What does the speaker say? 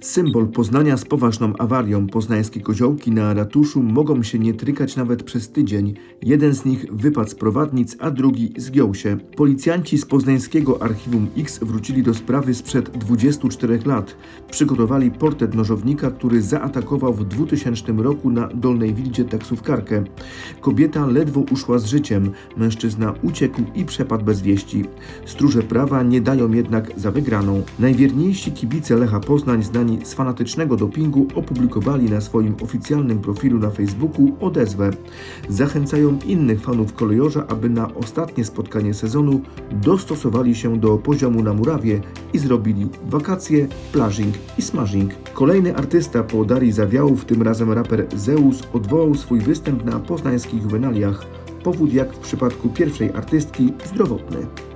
Symbol Poznania z poważną awarią. Poznańskie koziołki na ratuszu mogą się nie trykać nawet przez tydzień. Jeden z nich wypadł z prowadnic, a drugi zgiął się. Policjanci z poznańskiego Archiwum X wrócili do sprawy sprzed 24 lat. Przygotowali portret nożownika, który zaatakował w 2000 roku na Dolnej Wildzie taksówkarkę. Kobieta ledwo uszła z życiem. Mężczyzna uciekł i przepadł bez wieści. Stróże prawa nie dają jednak za wygraną. Najwierniejsi kibice Lecha Poznań znani z fanatycznego dopingu opublikowali na swoim oficjalnym profilu na Facebooku odezwę. Zachęcają innych fanów kolejorza, aby na ostatnie spotkanie sezonu dostosowali się do poziomu na murawie i zrobili wakacje, plażing i smażing. Kolejny artysta po Darii Zawiałów, tym razem raper Zeus, odwołał swój występ na poznańskich juwenaliach. Powód jak w przypadku pierwszej artystki zdrowotny.